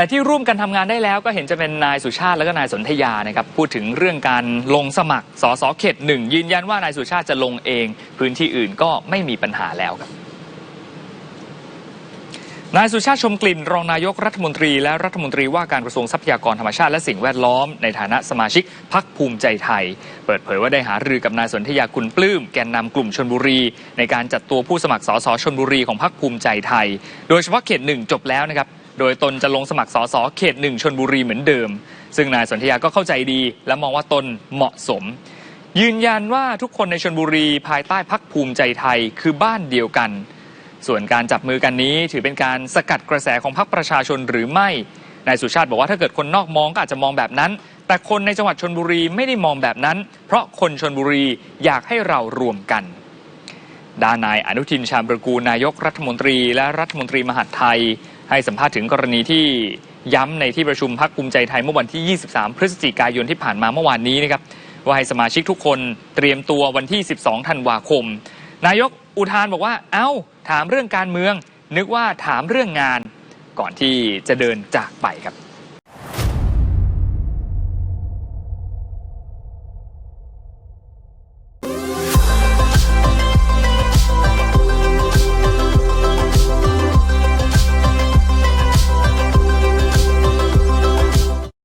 แต่ที่ร่วมกันทำงานได้แล้วก็เห็นจะเป็นนายสุชาติและก็นายสนธยานะครับพูดถึงเรื่องการลงสมัครสสเขตหนึ่งยืนยันว่านายสุชาติจะลงเอง พื้นที่อื่นก็ไม่มีปัญหาแล้วครับนายสุชาติชมกลิ่นรองนายกรัฐมนตรีและรัฐมนตรีว่าการกระทรวงทรัพยากรธรรมชาติและสิ่งแวดล้อม ในฐานะสมาชิกพักภูมิใจไทย เปิดเผยว่าได้หารือกับนายสนธยาคุณปลื้มแกนนำกลุ่มชนบุรี ในการจัดตัวผู้สมัครสสชนบุรีของพักภูมิใจไทย โดยเฉพาะเขตหนึ่งจบแล้วนะครับ โดยตนจะลงสมัครสสเขตหนึ่งชนบุรีเหมือนเดิม ซึ่งนายสนธยาก็เข้าใจดี และมองว่าตนเหมาะสม ยืนยันว่าทุกคนในชนบุรีภายใต้พักภูมิใจไทยคือบ้านเดียวกัน ส่วนการจับมือกันนี้ถือเป็นการสกัดกระแสของพรรคประชาชนหรือไม่นายสุชาติบอกว่าถ้าเกิดคนนอกมองก็อาจจะมองแบบนั้น แต่คนในจังหวัดชนบุรีไม่ได้มองแบบนั้น เพราะคนชนบุรีอยากให้เรารวมกันด้านนายอนุทินชาญปรกูลนายกรัฐมนตรีและรัฐมนตรีมหาดไทย ให้สัมภาษณ์ถึงกรณีที่ย้ำในที่ประชุมพักภูมิใจไทยเมื่อวันที่ 23 พฤศจิกายนที่ผ่านมาเมื่อวานนี้นะครับว่าให้สมาชิกทุกคนเตรียมตัววันที่ 12 ธันวาคม นายกอุทานบอกว่า เอ้า ถามเรื่องการเมือง นึกว่าถามเรื่องงาน ก่อนที่จะเดินจากไปครับ